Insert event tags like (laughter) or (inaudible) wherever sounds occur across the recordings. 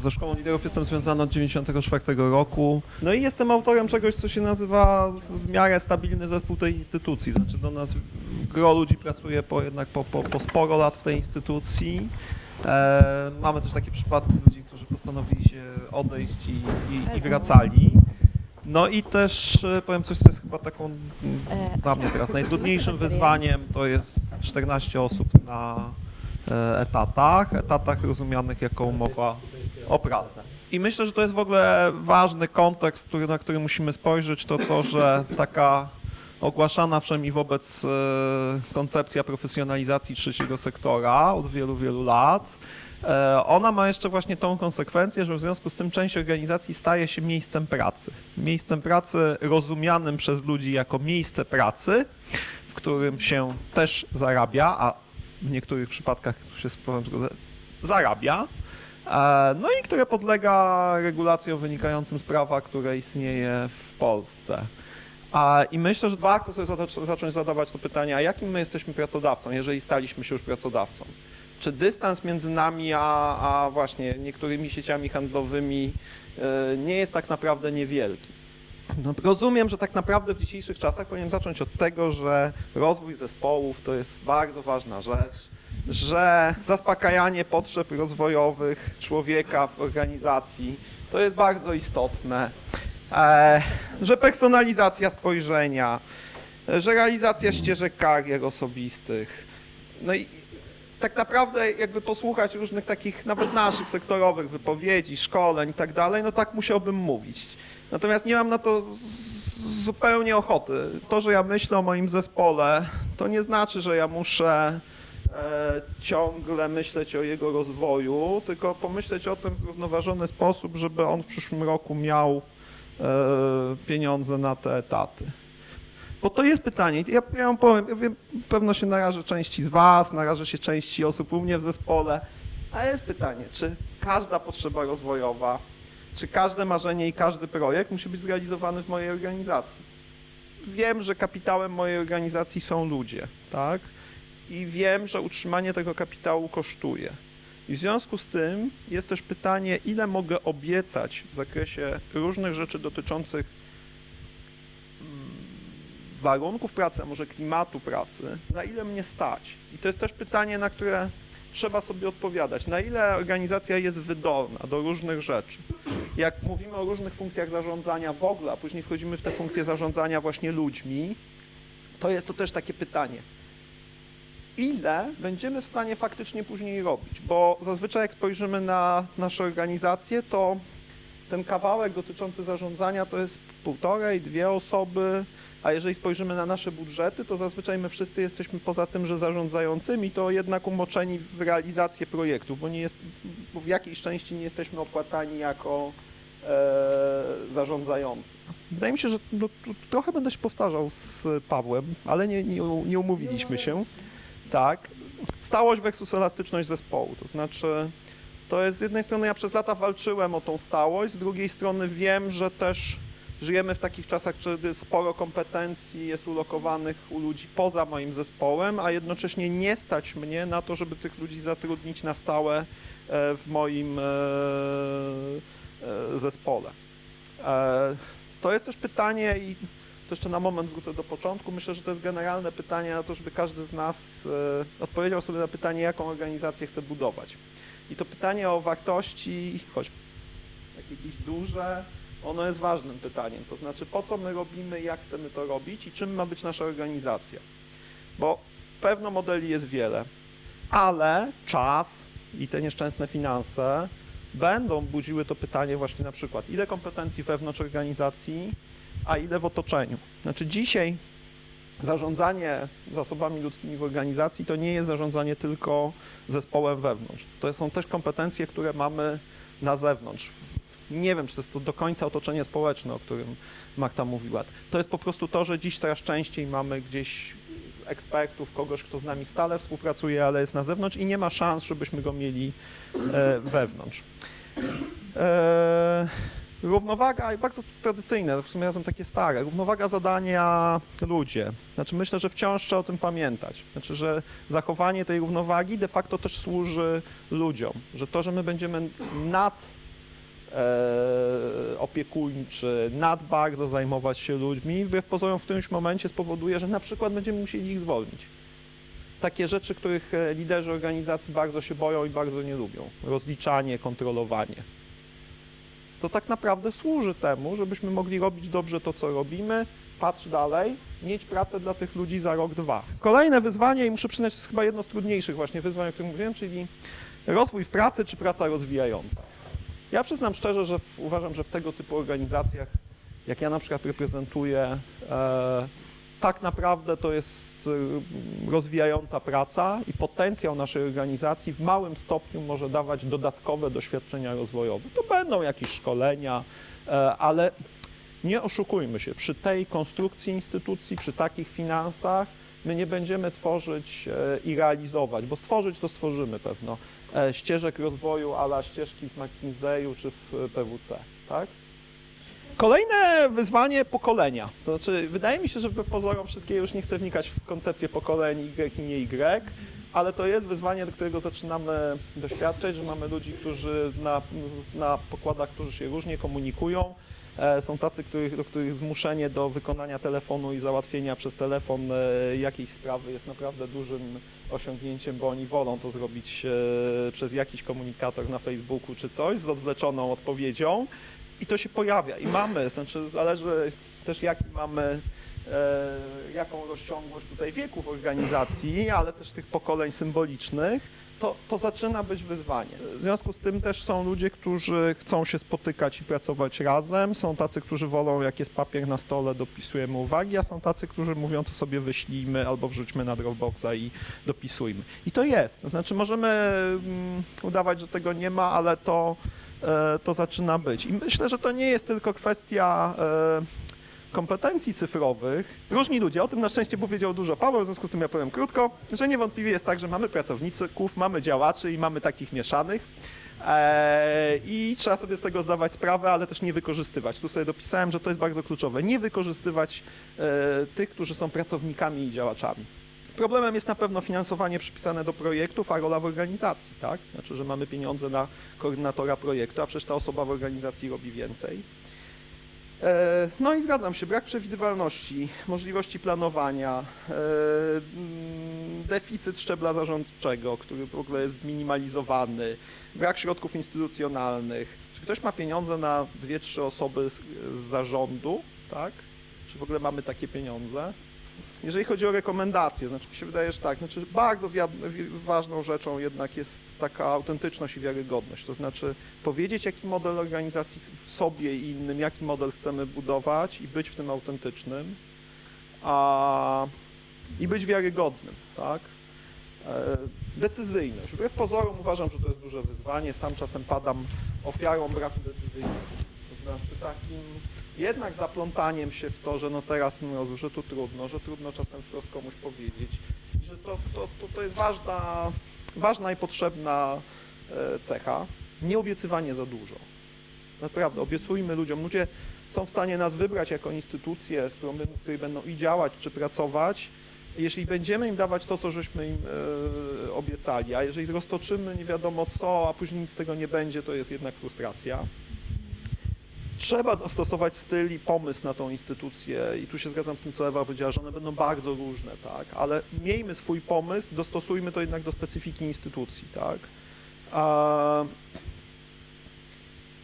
ze Szkołą Liderów jestem związany od 1994 roku. No i jestem autorem czegoś, co się nazywa w miarę stabilny zespół tej instytucji. Znaczy do nas gro ludzi pracuje po, jednak po, po, po sporo lat w tej instytucji. E, mamy też takie przypadki ludzi, którzy postanowili się odejść i, i, i wracali. No i też e, powiem coś, co jest chyba taką E, dla mnie teraz (laughs) najtrudniejszym wyzwaniem to jest 14 osób na e, etatach, etatach rozumianych jako umowa o pracę. I myślę, że to jest w ogóle ważny kontekst, który, na który musimy spojrzeć, to to, że taka ogłaszana wszemi wobec e, koncepcja profesjonalizacji trzeciego sektora od wielu, wielu lat, e, ona ma jeszcze właśnie tą konsekwencję, że w związku z tym część organizacji staje się miejscem pracy. Miejscem pracy rozumianym przez ludzi jako miejsce pracy, w którym się też zarabia, a w niektórych przypadkach się z zarabia. E, No i które podlega regulacjom wynikającym z prawa, które istnieje w Polsce. I myślę, że warto sobie zacząć zadawać to pytanie, a jakim my jesteśmy pracodawcą, jeżeli staliśmy się już pracodawcą? Czy dystans między nami a, a właśnie niektórymi sieciami handlowymi e, nie jest tak naprawdę niewielki? No, rozumiem, że tak naprawdę w dzisiejszych czasach powinien zacząć od tego, że rozwój zespołów to jest bardzo ważna rzecz, że zaspokajanie potrzeb rozwojowych człowieka w organizacji to jest bardzo istotne, e, że personalizacja spojrzenia, że realizacja ścieżek karier osobistych. No i tak naprawdę jakby posłuchać różnych takich nawet naszych sektorowych wypowiedzi, szkoleń i tak dalej, no tak musiałbym mówić. Natomiast nie mam na to zupełnie ochoty. To, że ja myślę o moim zespole, to nie znaczy, że ja muszę ciągle myśleć o jego rozwoju, tylko pomyśleć o tym w zrównoważony sposób, żeby on w przyszłym roku miał e, pieniądze na te etaty. Bo to jest pytanie. Ja, ja wam powiem, ja wiem, pewno się narażę części z Was, narażę się części osób u mnie w zespole, a jest pytanie, czy każda potrzeba rozwojowa, czy każde marzenie i każdy projekt musi być zrealizowany w mojej organizacji? Wiem, że kapitałem mojej organizacji są ludzie, tak? I wiem, że utrzymanie tego kapitału kosztuje. I w związku z tym jest też pytanie, ile mogę obiecać w zakresie różnych rzeczy dotyczących warunków pracy, a może klimatu pracy, na ile mnie stać. I to jest też pytanie, na które trzeba sobie odpowiadać. Na ile organizacja jest wydolna do różnych rzeczy. Jak mówimy o różnych funkcjach zarządzania w ogóle, a później wchodzimy w te funkcje zarządzania właśnie ludźmi, to jest to też takie pytanie. Ile będziemy w stanie faktycznie później robić? Bo zazwyczaj jak spojrzymy na nasze organizacje, to ten kawałek dotyczący zarządzania to jest półtorej, dwie osoby, a jeżeli spojrzymy na nasze budżety, to zazwyczaj my wszyscy jesteśmy poza tym, że zarządzającymi, to jednak umoczeni w realizację projektów, bo, nie jest, bo w jakiejś części nie jesteśmy opłacani jako e, zarządzający. Wydaje mi się, że no, trochę będę się powtarzał z Pawłem, ale nie, nie, nie umówiliśmy się. Tak. Stałość versus elastyczność zespołu, to znaczy to jest z jednej strony ja przez lata walczyłem o tą stałość, z drugiej strony wiem, że też żyjemy w takich czasach, kiedy sporo kompetencji jest ulokowanych u ludzi poza moim zespołem, a jednocześnie nie stać mnie na to, żeby tych ludzi zatrudnić na stałe e, w moim e, e, zespole. To jest też pytanie i to jeszcze na moment wrócę do początku. Myślę, że to jest generalne pytanie na to, żeby każdy z nas e, odpowiedział sobie na pytanie, jaką organizację chce budować. I to pytanie o wartości, choć jak jakieś duże, ono jest ważnym pytaniem. To znaczy, po co my robimy, jak chcemy to robić i czym ma być nasza organizacja. Bo pewno modeli jest wiele, ale czas i te nieszczęsne finanse będą budziły to pytanie właśnie na przykład, ile kompetencji wewnątrz organizacji, a ile w otoczeniu. Znaczy dzisiaj zarządzanie zasobami ludzkimi w organizacji to nie jest zarządzanie tylko zespołem wewnątrz. To są też kompetencje, które mamy na zewnątrz. Nie wiem, czy to jest to do końca otoczenie społeczne, o którym Marta mówiła. To jest po prostu to, że dziś coraz częściej mamy gdzieś ekspertów, kogoś, kto z nami stale współpracuje, ale jest na zewnątrz i nie ma szans, żebyśmy go mieli e, wewnątrz. E, równowaga, bardzo tradycyjne, w sumie razem takie stare, równowaga zadania ludzie. Znaczy myślę, że wciąż trzeba o tym pamiętać. Znaczy, że zachowanie tej równowagi de facto też służy ludziom. Że to, że my będziemy nad e, opiekuńczy, nad bardzo zajmować się ludźmi, wbrew pozorom w którymś momencie spowoduje, że na przykład będziemy musieli ich zwolnić. Takie rzeczy, których e, liderzy organizacji bardzo się boją i bardzo nie lubią. Rozliczanie, kontrolowanie. To tak naprawdę służy temu, żebyśmy mogli robić dobrze to, co robimy, patrz dalej, mieć pracę dla tych ludzi za rok, dwa. Kolejne wyzwanie, i muszę przyznać, to jest chyba jedno z trudniejszych właśnie wyzwań, o którym mówiłem, czyli rozwój w pracy czy praca rozwijająca. Ja przyznam szczerze, że w, uważam, że w tego typu organizacjach, jak ja na przykład reprezentuję, e, tak naprawdę to jest e, rozwijająca praca i potencjał naszej organizacji w małym stopniu może dawać dodatkowe doświadczenia rozwojowe. To będą jakieś szkolenia, e, ale nie oszukujmy się, przy tej konstrukcji instytucji, przy takich finansach, my nie będziemy tworzyć e, i realizować, bo stworzyć to stworzymy pewno, e, ścieżek rozwoju ala ścieżki w McKinsey'u czy w PWC, tak? Kolejne wyzwanie pokolenia. To znaczy, wydaje mi się, że pozorom wszystkie już nie chcę wnikać w koncepcję pokoleń Y i nie Y, ale to jest wyzwanie, do którego zaczynamy doświadczać, że mamy ludzi, którzy na, na pokładach, którzy się różnie komunikują. E, Są tacy, których, do których zmuszenie do wykonania telefonu i załatwienia przez telefon e, jakiejś sprawy jest naprawdę dużym osiągnięciem, bo oni wolą to zrobić e, przez jakiś komunikator na Facebooku czy coś z odwleczoną odpowiedzią. I to się pojawia i mamy, znaczy zależy też jaki mamy, e, jaką rozciągłość tutaj wieków organizacji, ale też tych pokoleń symbolicznych, to, to zaczyna być wyzwanie. W związku z tym też są ludzie, którzy chcą się spotykać i pracować razem, są tacy, którzy wolą, jak jest papier na stole, dopisujemy uwagi, a są tacy, którzy mówią, to sobie wyślijmy albo wrzućmy na Dropboxa i dopisujmy. I to jest, znaczy możemy mm, udawać, że tego nie ma, ale to to zaczyna być. I myślę, że to nie jest tylko kwestia e, kompetencji cyfrowych. Różni ludzie, o tym na szczęście powiedział dużo Paweł, w związku z tym ja powiem krótko, że niewątpliwie jest tak, że mamy pracowników, mamy działaczy i mamy takich mieszanych. E, I trzeba sobie z tego zdawać sprawę, ale też nie wykorzystywać. Tu sobie dopisałem, że to jest bardzo kluczowe. Nie wykorzystywać e, tych, którzy są pracownikami i działaczami. Problemem jest na pewno finansowanie przypisane do projektów, a rola w organizacji, tak? Znaczy, że mamy pieniądze na koordynatora projektu, a przecież ta osoba w organizacji robi więcej. E, No i zgadzam się, brak przewidywalności, możliwości planowania, e, mm, deficyt szczebla zarządczego, który w ogóle jest zminimalizowany, brak środków instytucjonalnych. Czy ktoś ma pieniądze na dwie, trzy osoby z, z zarządu, tak? Czy w ogóle mamy takie pieniądze? Jeżeli chodzi o rekomendacje, znaczy mi się wydaje, że tak, znaczy bardzo ważną rzeczą jednak jest taka autentyczność i wiarygodność, to znaczy powiedzieć jaki model organizacji w sobie i innym, jaki model chcemy budować i być w tym autentycznym, a, i być wiarygodnym, tak? E, Decyzyjność. Wbrew pozorom uważam, że to jest duże wyzwanie, sam czasem padam ofiarą braku decyzyjności, to znaczy takim jednak zaplątaniem się w to, że no teraz no, że to trudno, że trudno czasem wprost komuś powiedzieć że to, to, to, to jest ważna, ważna i potrzebna e, cecha. Nie obiecywanie za dużo. Naprawdę, obiecujmy ludziom. Ludzie są w stanie nas wybrać jako instytucję, z którą, w której będą i działać, czy pracować. Jeśli będziemy im dawać to, co żeśmy im e, obiecali, a jeżeli roztoczymy nie wiadomo co, a później nic z tego nie będzie, to jest jednak frustracja. Trzeba dostosować styl i pomysł na tą instytucję. I tu się zgadzam z tym, co Ewa powiedziała, że one będą bardzo różne, tak, ale miejmy swój pomysł, dostosujmy to jednak do specyfiki instytucji, tak.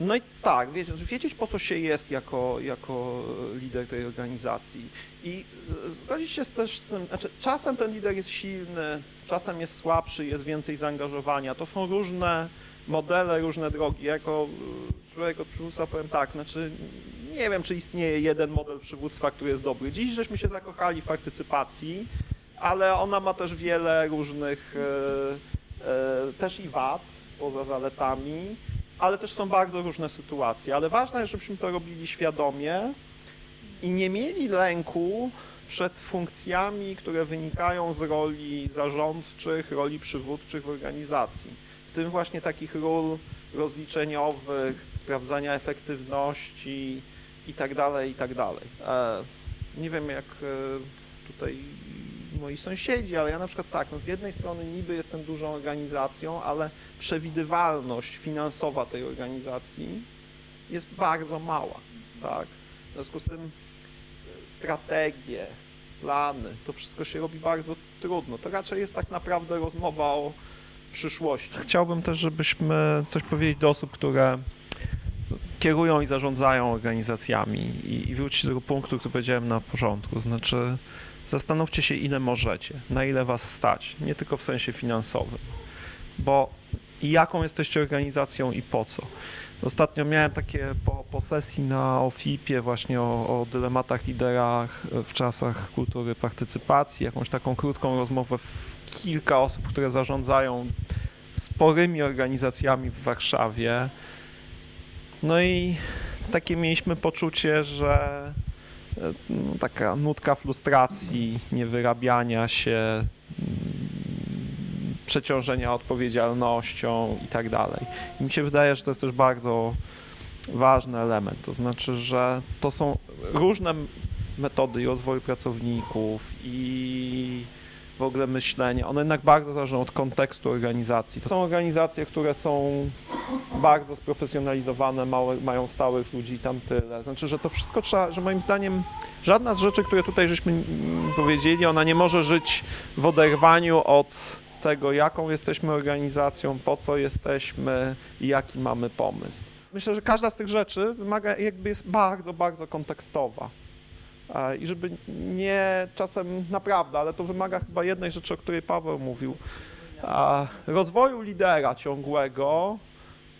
No i tak, wiecie, wiedzieć po co się jest jako, jako lider tej organizacji. I zgodzić się też z tym, znaczy czasem ten lider jest silny, czasem jest słabszy, jest więcej zaangażowania, to są różne modele, różne drogi. Jako y, człowiek od przywództwa powiem tak, znaczy nie wiem, czy istnieje jeden model przywództwa, który jest dobry. Dziś żeśmy się zakochali w partycypacji, ale ona ma też wiele różnych e, e, też i wad poza zaletami, ale też są bardzo różne sytuacje. Ale ważne jest, żebyśmy to robili świadomie i nie mieli lęku przed funkcjami, które wynikają z roli zarządczych, roli przywódczych w organizacji. W tym właśnie takich ról rozliczeniowych, sprawdzania efektywności i tak dalej, i tak. E, Nie wiem jak e, tutaj moi sąsiedzi, ale ja na przykład tak, no z jednej strony niby jestem dużą organizacją, ale przewidywalność finansowa tej organizacji jest bardzo mała, tak? W związku z tym e, strategie, plany, to wszystko się robi bardzo trudno. To raczej jest tak naprawdę rozmowa o przyszłości. Chciałbym też, żebyśmy coś powiedzieli do osób, które kierują i zarządzają organizacjami i, i wrócić do tego punktu, który powiedziałem na początku, znaczy zastanówcie się, ile możecie, na ile was stać, nie tylko w sensie finansowym, bo i jaką jesteście organizacją i po co. Ostatnio miałem takie po, po sesji na OFIP-ie właśnie o, o dylematach liderach w czasach kultury partycypacji, jakąś taką krótką rozmowę w kilka osób, które zarządzają sporymi organizacjami w Warszawie. No i takie mieliśmy poczucie, że e, no, taka nutka frustracji, niewyrabiania się, mm, przeciążenia odpowiedzialnością i tak dalej. I mi się wydaje, że to jest też bardzo ważny element. To znaczy, że to są różne metody i rozwoju pracowników i w ogóle myślenia. One jednak bardzo zależą od kontekstu organizacji. To są organizacje, które są bardzo sprofesjonalizowane, małe, mają stałych ludzi i tam tyle. Znaczy, że to wszystko trzeba, że moim zdaniem żadna z rzeczy, które tutaj żeśmy powiedzieli, ona nie może żyć w oderwaniu od tego, jaką jesteśmy organizacją, po co jesteśmy i jaki mamy pomysł. Myślę, że każda z tych rzeczy wymaga, jakby jest bardzo, bardzo kontekstowa. I żeby nie czasem naprawdę, ale to wymaga chyba jednej rzeczy, o której Paweł mówił, rozwoju lidera ciągłego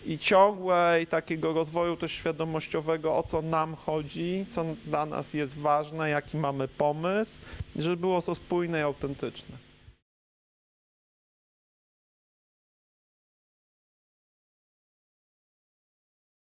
i ciągłej takiego rozwoju też świadomościowego, o co nam chodzi, co dla nas jest ważne, jaki mamy pomysł, żeby było to spójne i autentyczne.